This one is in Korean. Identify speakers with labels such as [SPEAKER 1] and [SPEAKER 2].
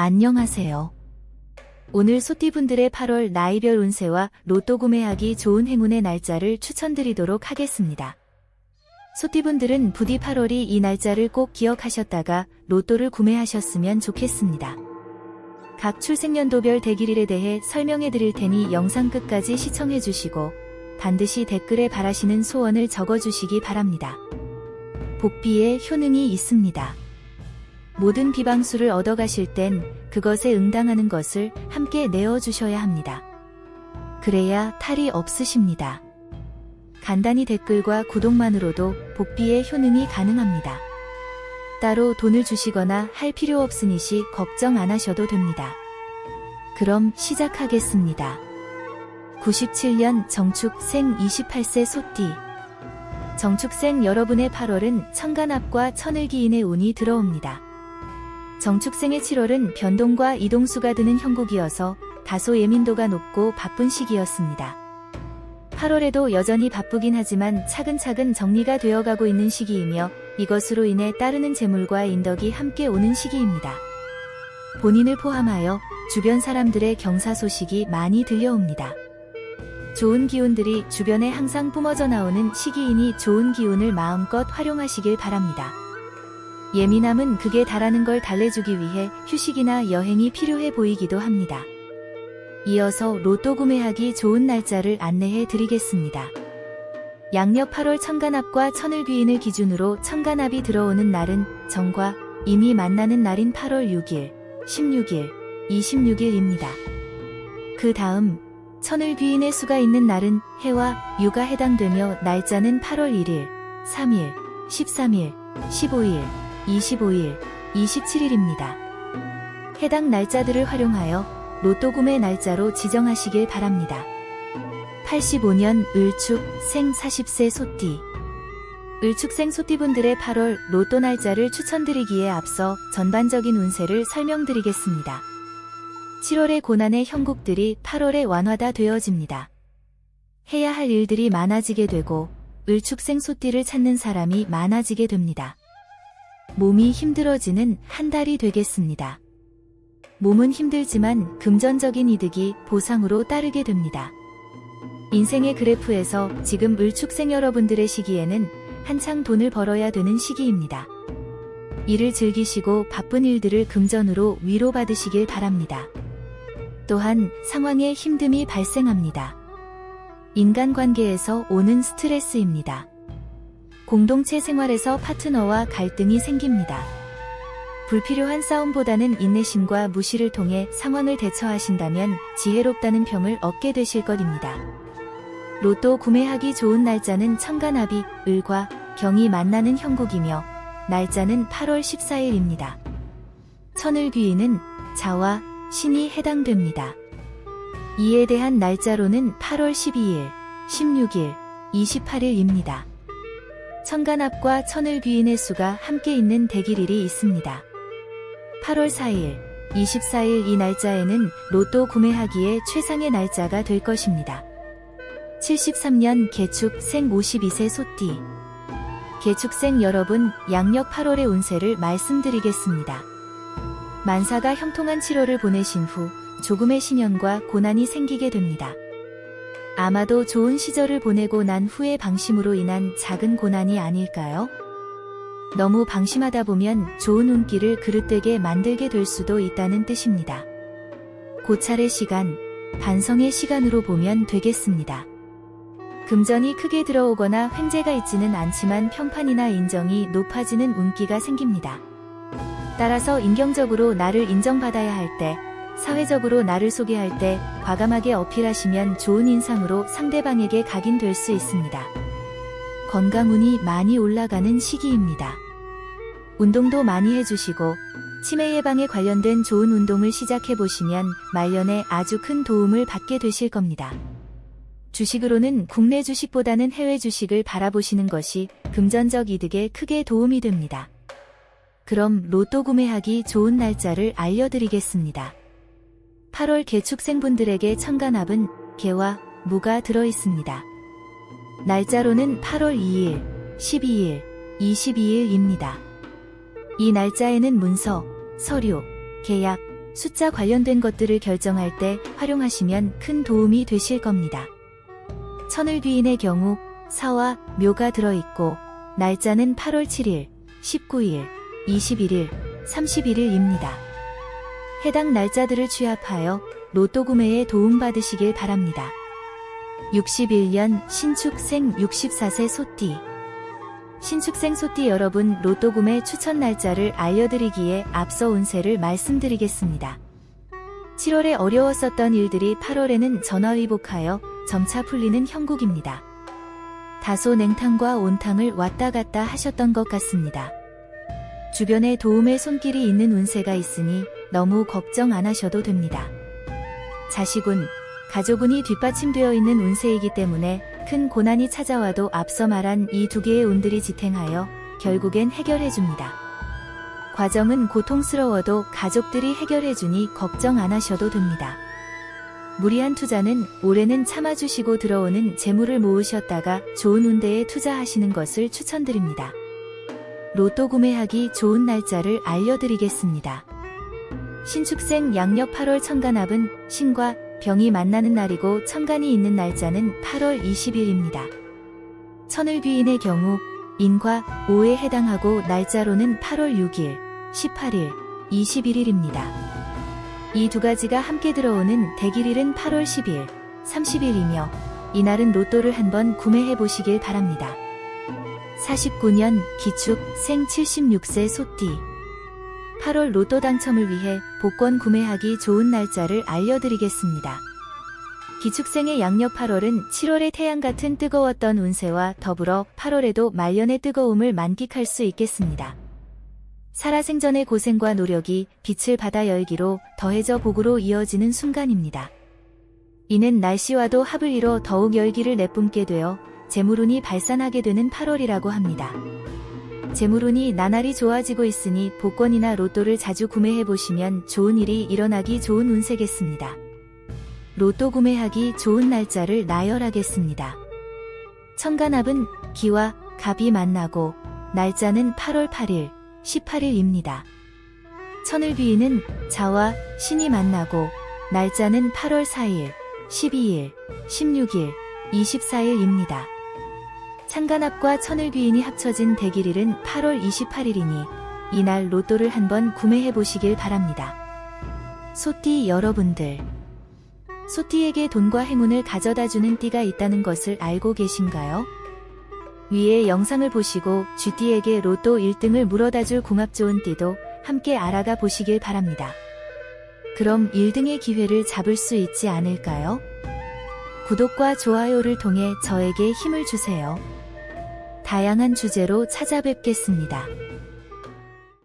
[SPEAKER 1] 안녕하세요. 오늘 소띠분들의 8월 나이별 운세와 로또 구매하기 좋은 행운의 날짜를 추천드리도록 하겠습니다. 소띠분들은 부디 8월이 이 날짜를 꼭 기억하셨다가 로또를 구매하셨으면 좋겠습니다. 각 출생연도별 대길일에 대해 설명해 드릴 테니 영상 끝까지 시청해 주시고 반드시 댓글에 바라시는 소원을 적어 주시기 바랍니다. 복비에 효능이 있습니다. 모든 비방수를 얻어가실 땐 그것에 응당하는 것을 함께 내어주셔야 합니다. 그래야 탈이 없으십니다. 간단히 댓글과 구독만으로도 복비의 효능이 가능합니다. 따로 돈을 주시거나 할 필요 없으니 시 걱정 안 하셔도 됩니다. 그럼 시작하겠습니다. 97년 정축생 28세 소띠 정축생 여러분의 8월은 천간압과 천을기인의 운이 들어옵니다. 정축생의 7월은 변동과 이동수가 드는 형국이어서 다소 예민도가 높고 바쁜 시기였습니다. 8월에도 여전히 바쁘긴 하지만 차근차근 정리가 되어가고 있는 시기이며 이것으로 인해 따르는 재물과 인덕이 함께 오는 시기입니다. 본인을 포함하여 주변 사람들의 경사 소식이 많이 들려옵니다. 좋은 기운들이 주변에 항상 뿜어져 나오는 시기이니 좋은 기운을 마음껏 활용하시길 바랍니다. 예민함은 극에 달하는 걸 달래주기 위해 휴식이나 여행이 필요해 보이기도 합니다. 이어서 로또 구매하기 좋은 날짜를 안내해 드리겠습니다. 양력 8월 천간압과 천을귀인을 기준으로 천간압이 들어오는 날은 정과 이미 만나는 날인 8월 6일, 16일, 26일입니다. 그 다음 천을귀인의 수가 있는 날은 해와 유가 해당되며 날짜는 8월 1일, 3일, 13일, 15일, 25일, 27일입니다. 해당 날짜들을 활용하여 로또 구매 날짜로 지정하시길 바랍니다. 85년 을축 생 40세 소띠 을축생 소띠분들의 8월 로또 날짜를 추천드리기에 앞서 전반적인 운세를 설명드리겠습니다. 7월의 고난의 형국들이 8월에 완화다 되어집니다. 해야 할 일들이 많아지게 되고 을축생 소띠를 찾는 사람이 많아지게 됩니다. 몸이 힘들어지는 한 달이 되겠습니다. 몸은 힘들지만 금전적인 이득이 보상으로 따르게 됩니다. 인생의 그래프에서 지금 을축생 여러분들의 시기에는 한창 돈을 벌어야 되는 시기입니다. 일을 즐기시고 바쁜 일들을 금전으로 위로받으시길 바랍니다. 또한 상황에 힘듦이 발생합니다. 인간관계에서 오는 스트레스입니다. 공동체 생활에서 파트너와 갈등이 생깁니다. 불필요한 싸움보다는 인내심과 무시를 통해 상황을 대처하신다면 지혜롭다는 평을 얻게 되실 것입니다. 로또 구매하기 좋은 날짜는 천간합이 을과 경이 만나는 형국이며 날짜는 8월 14일입니다. 천을귀인은 자와 신이 해당됩니다. 이에 대한 날짜로는 8월 12일, 16일, 28일입니다. 천간압과 천을 귀인의 수가 함께 있는 대길일이 있습니다. 8월 4일, 24일 이 날짜에는 로또 구매하기에 최상의 날짜가 될 것입니다. 73년 개축 생 52세 소띠 개축생 여러분 양력 8월의 운세를 말씀드리겠습니다. 만사가 형통한 7월을 보내신 후 조금의 신연과 고난이 생기게 됩니다. 아마도 좋은 시절을 보내고 난 후의 방심으로 인한 작은 고난이 아닐까요? 너무 방심하다 보면 좋은 운기를 그릇되게 만들게 될 수도 있다는 뜻입니다. 고찰의 시간, 반성의 시간으로 보면 되겠습니다. 금전이 크게 들어오거나 횡재가 있지는 않지만 평판이나 인정이 높아지는 운기가 생깁니다. 따라서 인경적으로 나를 인정받아야 할 때, 사회적으로 나를 소개할 때 과감하게 어필하시면 좋은 인상으로 상대방에게 각인될 수 있습니다. 건강운이 많이 올라가는 시기입니다. 운동도 많이 해주시고 치매 예방에 관련된 좋은 운동을 시작해 보시면 말년에 아주 큰 도움을 받게 되실 겁니다. 주식으로는 국내 주식보다는 해외 주식을 바라보시는 것이 금전적 이득에 크게 도움이 됩니다. 그럼 로또 구매하기 좋은 날짜를 알려드리겠습니다. 8월 개축생분들에게 천간합은 개와 무가 들어 있습니다. 날짜로는 8월 2일, 12일, 22일입니다. 이 날짜에는 문서, 서류, 계약, 숫자 관련된 것들을 결정할 때 활용하시면 큰 도움이 되실 겁니다. 천을귀인의 경우 사와 묘가 들어있고 날짜는 8월 7일, 19일, 21일, 31일입니다. 해당 날짜들을 취합하여 로또 구매에 도움받으시길 바랍니다. 61년 신축생 64세 소띠 신축생 소띠 여러분 로또 구매 추천 날짜를 알려드리기에 앞서 운세를 말씀드리겠습니다. 7월에 어려웠었던 일들이 8월에는 전화위복하여 점차 풀리는 형국입니다. 다소 냉탕과 온탕을 왔다 갔다 하셨던 것 같습니다. 주변에 도움의 손길이 있는 운세가 있으니 너무 걱정 안 하셔도 됩니다. 자식운, 가족운이 뒷받침되어 있는 운세이기 때문에 큰 고난이 찾아와도 앞서 말한 이 두 개의 운들이 지탱하여 결국엔 해결해줍니다. 과정은 고통스러워도 가족들이 해결해주니 걱정 안 하셔도 됩니다. 무리한 투자는 올해는 참아주시고 들어오는 재물을 모으셨다가 좋은 운대에 투자하시는 것을 추천드립니다. 로또 구매하기 좋은 날짜를 알려드리겠습니다. 신축생 양력 8월 천간합은 신과 병이 만나는 날이고 천간이 있는 날짜는 8월 20일입니다. 천을귀인의 경우 인과 5에 해당하고 날짜로는 8월 6일, 18일, 21일입니다. 이 두 가지가 함께 들어오는 대길일은 8월 10일, 30일이며 이날은 로또를 한번 구매해 보시길 바랍니다. 49년 기축 생 76세 소띠 8월 로또 당첨을 위해 복권 구매하기 좋은 날짜를 알려드리겠습니다. 기축생의 양력 8월은 7월의 태양 같은 뜨거웠던 운세와 더불어 8월에도 말년의 뜨거움을 만끽할 수 있겠습니다. 살아생전의 고생과 노력이 빛을 받아 열기로 더해져 복으로 이어지는 순간입니다. 이는 날씨와도 합을 이뤄 더욱 열기를 내뿜게 되어 재물운이 발산하게 되는 8월이라고 합니다. 재물운이 나날이 좋아지고 있으니 복권이나 로또를 자주 구매해 보시면 좋은 일이 일어나기 좋은 운세겠습니다. 로또 구매하기 좋은 날짜를 나열하겠습니다. 천간합은 기와 갑이 만나고 날짜는 8월 8일, 18일입니다. 천을귀인은 자와 신이 만나고 날짜는 8월 4일, 12일, 16일, 24일입니다. 창간합과 천을귀인이 합쳐진 대길일은 8월 28일이니 이날 로또를 한번 구매해 보시길 바랍니다. 소띠 여러분들. 소띠에게 돈과 행운을 가져다 주는 띠가 있다는 것을 알고 계신가요? 위의 영상을 보시고 쥐띠에게 로또 1등을 물어다 줄 궁합 좋은 띠도 함께 알아가 보시길 바랍니다. 그럼 1등의 기회를 잡을 수 있지 않을까요? 구독과 좋아요를 통해 저에게 힘을 주세요. 다양한 주제로 찾아뵙겠습니다.